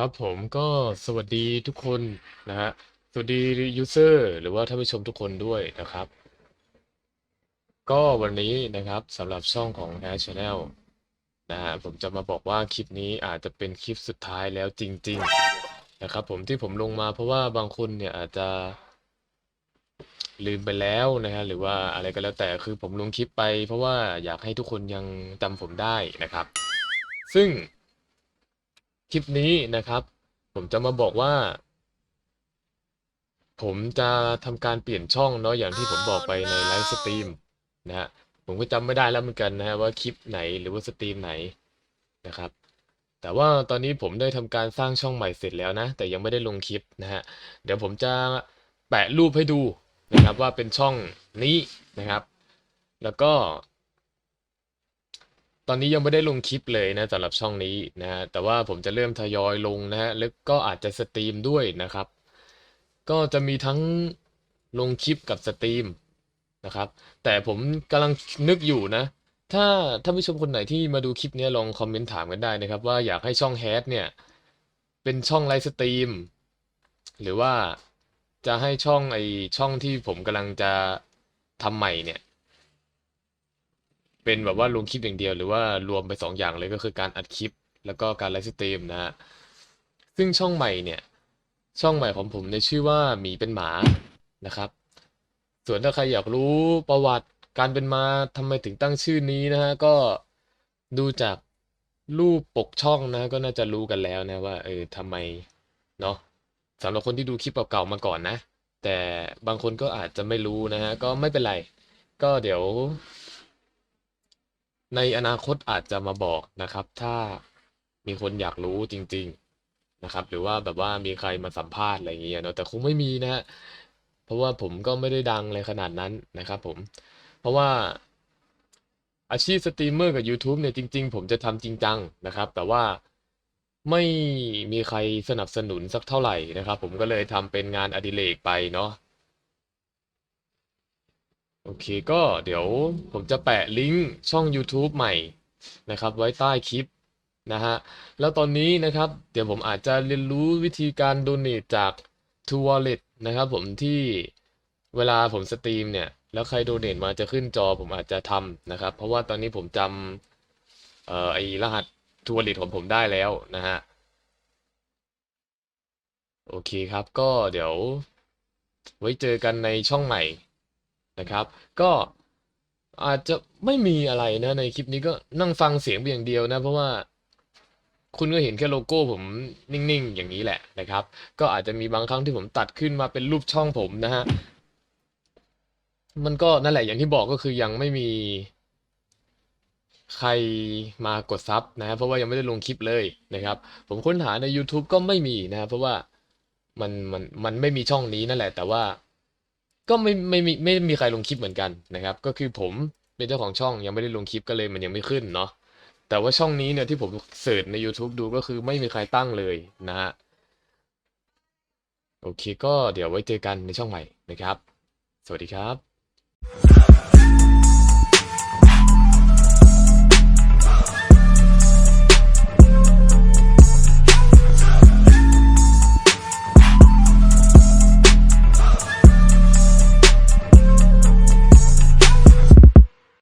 ครับผมก็สวัสดีทุกคนนะฮะ สวัสดียูเซอร์หรือว่าท่านผู้ชมทุกคนด้วยนะครับ ก็วันนี้นะครับสำหรับช่องของ Hair Channel นะฮะผมจะมาบอกว่าคลิปนี้อาจจะเป็นคลิปสุดท้ายแล้วจริง ๆ นะครับ ผมที่ผมลงมาเพราะว่าบางคนเนี่ยอาจจะลืมไปแล้วนะฮะหรือว่าอะไรก็แล้วแต่คือผมลงคลิปไป เพราะว่าอยากให้ทุกคนยังจำผมได้นะครับ ซึ่ง คลิปนี้นะครับ ผมจะมาบอกว่า ผมจะทำการเปลี่ยนช่องเนาะอย่างที่ผมบอกไปในไลฟ์สตรีมนะฮะผมก็จำไม่ได้แล้วเหมือนกันนะฮะว่าคลิปไหนหรือว่าสตรีมไหนนะครับ แต่ว่าตอนนี้ผมได้ทำการสร้างช่องใหม่เสร็จแล้วนะ แต่ยังไม่ได้ลงคลิปนะฮะเดี๋ยวผมจะแปะรูปให้ดูนะครับว่าเป็นช่องนี้นะครับ แล้วก็ ตอนนี้ยังไม่ได้ลงคลิปเลยนะสำหรับช่องนี้นะฮะแต่ว่าผมจะเริ่มทยอยลงนะฮะแล้วก็อาจจะสตรีมด้วยนะครับ ก็จะมีทั้งลงคลิปกับสตรีมนะครับ แต่ผมกำลังนึกอยู่นะ ถ้าท่านผู้ชมคนไหนที่มาดูคลิปนี้ลองคอมเมนต์ถามกันได้นะครับ ว่าอยากให้ช่องแฮชเนี่ยเป็นช่องไลฟ์สตรีมหรือว่าจะให้ช่องไอช่องที่ผมกำลังจะทำใหม่เนี่ย เป็นแบบว่าลงคลิปอย่างเดียวหรือว่ารวมไปสองอย่างเลยก็คือการอัดคลิป แล้วก็การไลฟ์สตรีมนะฮะซึ่งช่องใหม่เนี่ย ช่องใหม่ของผมในยชื่อว่าหมีเป็นหมานะครับ ส่วนถ้าใครอยากรู้ประวัติการเป็นมาทำไมถึงตั้งชื่อนี้นะฮะก็ดูจากรูปปกช่องนะก็น่าจะรู้กันแล้วนะว่าเออทำไมเนาะสำหรับคนที่ดูคลิปเก่าๆมาก่อนนะ แต่บางคนก็อาจจะไม่รู้นะฮะก็ไม่เป็นไร ก็เดี๋ยว ในอนาคตอาจจะมาบอกนะครับ ถ้ามีคนอยากรู้จริง ๆนะครับ หรือว่าแบบว่ามีใครมาสัมภาษณ์อะไรอย่างเงี้ยเนาะแต่คงไม่มีนะฮะเพราะว่าผมก็ไม่ได้ดังเลยขนาดนั้นนะครับ ผม เพราะว่าอาชีพสตรีมเมอร์กับ YouTube เนี่ยจริง ๆ ผมจะทำจริงจังนะครับ แต่ว่าไม่มีใครสนับสนุนสักเท่าไหร่นะครับ ผมก็เลยทำเป็นงานอดิเรกไปเนาะ โอเคก็เดี๋ยวผมจะแปะลิงก์ช่อง YouTube ใหม่นะครับ ไว้ใต้คลิปนะฮะ แล้วตอนนี้นะครับ เดี๋ยวผมอาจจะเรียนรู้วิธีการ Donate จาก t o Wallet นะครับผมที่เวลาผมสตรีมเนี่ย แล้วใคร Donate มาจะขึ้นจอผมอาจจะทำนะครับ เพราะว่าตอนนี้ผมจำเอ่อไอรหัส t o Wallet ของผมได้แล้วนะฮะ โอเคครับก็เดี๋ยว ไว้เจอกันในช่องใหม่ นะครับ ก็อาจจะไม่มีอะไรนะในคลิปนี้ก็นั่งฟังเสียงเพียางเดียวนะ เพราะว่าคุณก็เห็นแค่โลโก้ผมนิ่งๆ อย่างนี้แหละนะครับ ก็อาจจะมีบางครั้งที่ผมตัดขึ้นมาเป็นรูปช่องผมนะฮะ มันก็นั่นแหละอย่างที่บอกก็คือยังไม่มีใครมากดซับนะฮะเพราะว่ายังไม่ได้ลงคลิปเลยนะครับ ผมค้นหาใน YouTube ก็ไม่มีนะ เพราะว่ามันมันมันไม่มีช่องนี้นั่นแหละ แต่ว่า ก็ไม่ไม่มีไม่มีใครลงคลิปเหมือนกันนะครับ ก็คือผมเป็นเจ้าของช่องยังไม่ได้ลงคลิปก็เลยมันยังไม่ขึ้นเนาะแต่ว่าช่องนี้เนี่ยที่ผมเสิร์ชใน YouTube ดูก็คือไม่มีใครตั้งเลยนะฮะโอเคก็เดี๋ยวไว้เจอกันในช่องใหม่นะครับ สวัสดีครับ